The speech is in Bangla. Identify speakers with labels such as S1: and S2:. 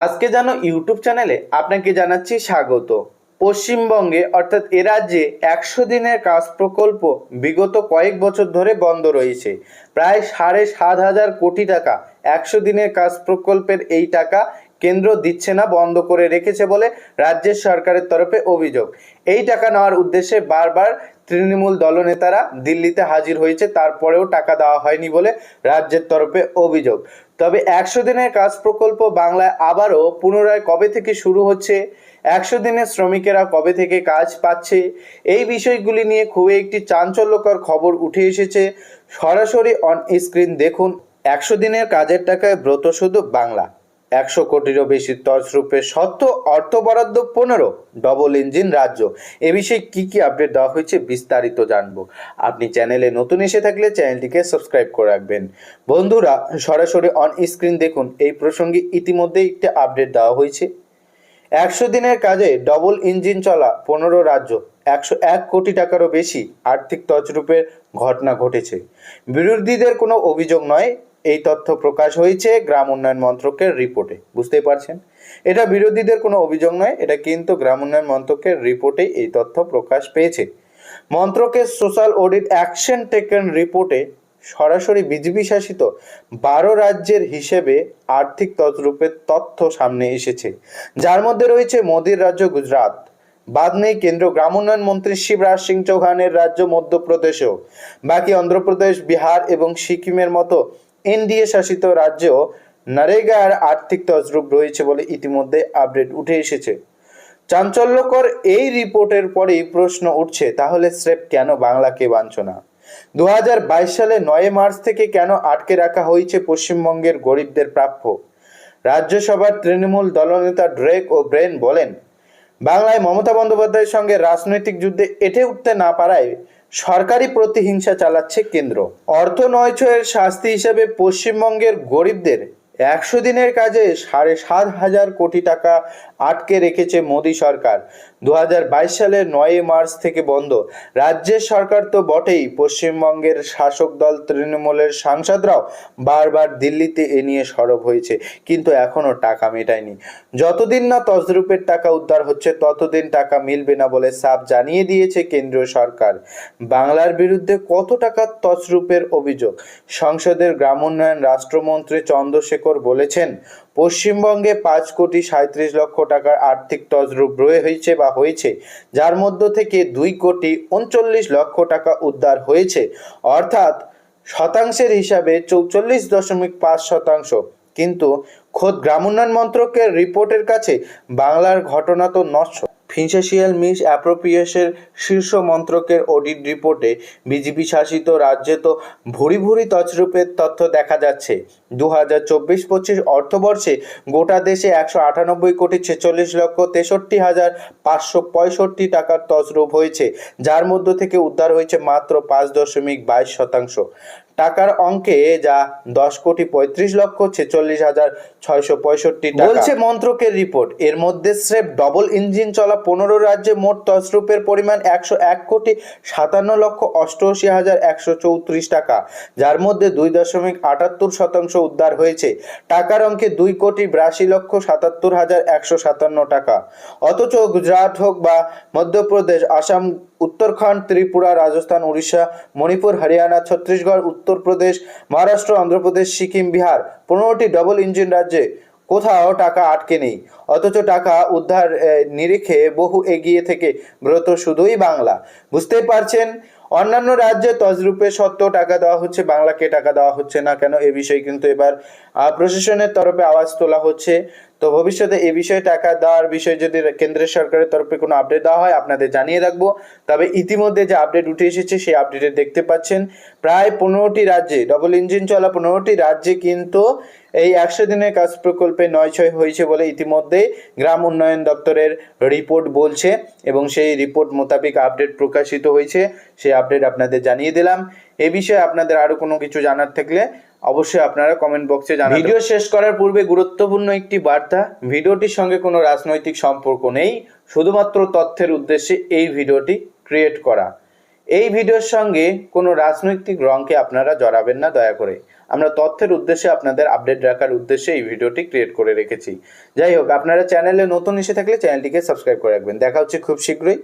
S1: আজকে জানো ইউটিউব চ্যানেলে আপনাকে জানাচ্ছি স্বাগত। পশ্চিমবঙ্গে অর্থাৎ এ রাজ্যে একশো দিনের কাজ প্রকল্প বিগত কয়েক বছর ধরে বন্ধ রয়েছে। প্রায় সাড়ে সাত হাজার কোটি টাকা একশো দিনের কাজ প্রকল্পের এই টাকা কেন্দ্র দিচ্ছে না, বন্ধ করে রেখেছে বলে রাজ্যের সরকারের তরফে অভিযোগ। এই টাকা নেওয়ার উদ্দেশ্যে বারবার তৃণমূল দলনেতারা দিল্লিতে হাজির হয়েছে, তারপরেও টাকা দেওয়া হয়নি বলে রাজ্যের তরফে অভিযোগ। তবে একশো দিনের কাজ প্রকল্প বাংলায় আবারও পুনরায় কবে থেকে শুরু হচ্ছে? একশো দিনের শ্রমিকেরা কবে থেকে কাজ পাচ্ছে? এই বিষয়গুলি নিয়ে খুবই একটি চাঞ্চল্যকর খবর উঠে এসেছে। সরাসরি অন স্ক্রিন দেখুন, একশো দিনের কাজের টাকায় ব্রত শুধু বাংলা। একশো কোটিরও বেশি তছরূপে সত্য অর্থ বরাদ্দ পনেরো ডবল ইঞ্জিন রাজ্য। এ বিষয়ে কী কী আপডেট দেওয়া হয়েছে বিস্তারিত জানব। আপনি চ্যানেলে নতুন এসে থাকলে চ্যানেলটিকে সাবস্ক্রাইব করে রাখবেন। বন্ধুরা, সরাসরি অন স্ক্রিন দেখুন, এই প্রসঙ্গে ইতিমধ্যে একটি আপডেট দেওয়া হয়েছে। একশো দিনের কাজে ডবল ইঞ্জিন চলা পনেরো রাজ্য, একশো এক কোটি টাকারও বেশি আর্থিক তছরূপের ঘটনা ঘটেছে। বিরোধীদের কোনো অভিযোগ নয় এই তথ্য প্রকাশ হয়েছে গ্রাম উন্নয়ন মন্ত্রকের রিপোর্টে। বুঝতেই পারছেন? এটা বিরোধীদের কোনো অভিযোগ নয়, এটা কিন্তু গ্রাম উন্নয়ন মন্ত্রকের রিপোর্টে এই তথ্য প্রকাশ পেয়েছে। মন্ত্রকের সোশ্যাল অডিট অ্যাকশন টেকেন রিপোর্টে সরাসরি বিজেপি শাসিত বারো রাজ্যের হিসেবে আর্থিক তছরূপের তথ্য সামনে এসেছে। যার মধ্যে রয়েছে মোদির রাজ্য গুজরাট। বাদ নেই কেন্দ্র গ্রাম উন্নয়ন মন্ত্রী শিবরাজ সিং চৌহানের রাজ্য মধ্যপ্রদেশেও। বাকি অন্ধ্রপ্রদেশ, বিহার এবং সিকিমের মতো এনডিএ শাসিত রাজ্য নারেগার আর্থিক তছরূপ রয়েছে বলে ইতিমধ্যে আপডেট উঠে এসেছে। চাঞ্চল্যকর এই রিপোর্টের পরেই প্রশ্ন উঠছে, তাহলে স্রেফ কেন বাংলাকে বাঞ্ছনা দু হাজার বাইশ সালে নয় মার্চ থেকে কেন আটকে রাখা হয়েছে পশ্চিমবঙ্গের গরিবদের প্রাপ্য? রাজ্যসভার তৃণমূল দলনেতা ড্রেক ও ব্রেন বলেন, বাংলায় মমতা বন্দ্যোপাধ্যায়ের সঙ্গে রাজনৈতিক যুদ্ধে এঁটে উঠতে না পারায় সরকারি প্রতিহিংসা চালাচ্ছে কেন্দ্র। অর্থ নয়ছয়ের শাস্তি হিসাবে পশ্চিমবঙ্গের গরিবদের একশো দিনের কাজে সাড়ে সাত হাজার কোটি টাকা আটকে রেখেছে মোদী সরকার। দুহাজার বাইশ সালের নয় মার্চ থেকে বন্ধ। রাজ্যের সরকার তো বটেই। পশ্চিমবঙ্গের শাসক দল তৃণমূলের সাংসদরাও বারবার দিল্লিতে এ নিয়ে সরব হয়েছে। কিন্তু এখনও টাকা মেটায়নি। যতদিন না তজরূপের টাকা উদ্ধার হচ্ছে, ততদিন টাকা মিলবে না বলে সাফ জানিয়ে দিয়েছে কেন্দ্রীয় সরকার। বাংলার বিরুদ্ধে কত টাকা তছরূপের অভিযোগ? সংসদের গ্রাম উন্নয়ন রাষ্ট্রমন্ত্রী চন্দ্রশেখর বলেছেন, পশ্চিমবঙ্গে পাঁচ কোটি সাঁত্রিশ লক্ষ টাকার আর্থিক তজরূপ রয়ে হয়েছে বা হয়েছে, যার মধ্য থেকে দুই কোটি উনচল্লিশ লক্ষ টাকা উদ্ধার হয়েছে। অর্থাৎ শতাংশের হিসাবে চৌচল্লিশ দশমিক পাঁচ শতাংশ। কিন্তু খোদ গ্রাম উন্নয়ন মন্ত্রকের রিপোর্টের কাছে বাংলার ঘটনা তো নষ্ট ফিনান্সিয়াল মিস অ্যাপ্রোপ্রিয়েশন শীর্ষ মন্ত্রকের অডিট রিপোর্টে বিজেপি শাসিত রাজ্যে তো ভুরি ভুরি তছরূপের তথ্য দেখা যাচ্ছে। দু হাজার চব্বিশ পঁচিশ অর্থবর্ষে গোটা দেশে একশো আটানব্বই কোটি ছেচল্লিশ লক্ষ তেষট্টি হাজার পাঁচশো পঁয়ষট্টি টাকার তছরূপ হয়েছে, যার মধ্য থেকে উদ্ধার হয়েছে মাত্র পাঁচ দশমিক বাইশ শতাংশ। টাকার অঙ্কে যা দশ কোটি পঁয়ত্রিশ লক্ষ ছেচল্লিশ হাজার ছয়শো পঁয়ষট্টি বলছে মন্ত্রকের রিপোর্ট, এর মধ্যে স্রেফ ডবল ইঞ্জিন চলা পনেরো রাজ্যে মোট তছরূপের পরিমাণ একশো এক কোটি সাতান্ন লক্ষ অষ্টআশি হাজার একশো চৌত্রিশ টাকা, যার মধ্যে দুই দশমিক আটাত্তর শতাংশ উদ্ধার হয়েছে। টাকার অঙ্কে দুই কোটি বিরাশি লক্ষ সাতাত্তর হাজার একশো সাতান্ন টাকা। অথচ গুজরাট হোক বা মধ্যপ্রদেশ, আসাম, উত্তরাখণ্ড, ত্রিপুরা, রাজস্থান, উড়িষ্যা, মণিপুর, হরিয়ানা, ছত্তিশগড়, উত্তরপ্রদেশ, মহারাষ্ট্র, অন্ধ্রপ্রদেশ, সিকিম, বিহার পনেরোটি ডবল ইঞ্জিন রাজ্যে কোথাও টাকা আটকে নেই। অথচ টাকা উদ্ধার নিরিখে বহু এগিয়ে থেকে ব্রত শুধুই বাংলা। বুঝতেই পারছেন? অন্যান্য রাজ্যে তজরূপে সত্ত্বেও টাকা দেওয়া হচ্ছে, বাংলাকে টাকা দেওয়া হচ্ছে না। কেন? এ বিষয়ে কিন্তু এবার প্রশাসনের তরফে আওয়াজ তোলা হচ্ছে। তো ভবিষ্যতে এ বিষয়ে টাকা দেওয়ার বিষয়ে যদি কেন্দ্রের সরকারের তরফে কোনো আপডেট দেওয়া হয়, আপনাদের জানিয়ে রাখব। তবে ইতিমধ্যে যে আপডেট উঠে এসেছে, সেই আপডেটে দেখতে পাচ্ছেন, প্রায় পনেরোটি রাজ্যে ডবল ইঞ্জিন চলা পনেরোটি রাজ্যে কিন্তু এই একশো দিনের কাজ প্রকল্পে নয় ছয় হয়েছে বলে ইতিমধ্যে গ্রাম উন্নয়ন দপ্তরের রিপোর্ট বলছে এবং সেই রিপোর্ট মোতাবেক আপডেট প্রকাশিত হয়েছে। সেই আপডেট আপনাদের জানিয়ে দিলাম। এ বিষয়ে আপনাদের আরও কোনো কিছু জানার থাকলে অবশ্যই আপনারা কমেন্ট বক্সে জানান ভিডিও শেষ করার পূর্বে গুরুত্বপূর্ণ একটি বার্তা, ভিডিওটির সঙ্গে কোনো রাজনৈতিক সম্পর্ক নেই, শুধুমাত্র তথ্যের উদ্দেশ্যে এই ভিডিওটি ক্রিয়েট করা। এই ভিডিওর সঙ্গে কোনো রাজনৈতিক রঙকে আপনারা জড়াবেন না, দয়া করে। আমরা তথ্যের উদ্দেশ্যে আপনাদের আপডেট রাখার উদ্দেশ্যে এই ভিডিওটি ক্রিয়েট করে রেখেছি। যাই হোক, আপনারা চ্যানেলে নতুন এসে থাকলে চ্যানেলটিকে সাবস্ক্রাইব করে রাখবেন। দেখা হচ্ছে খুব শীঘ্রই।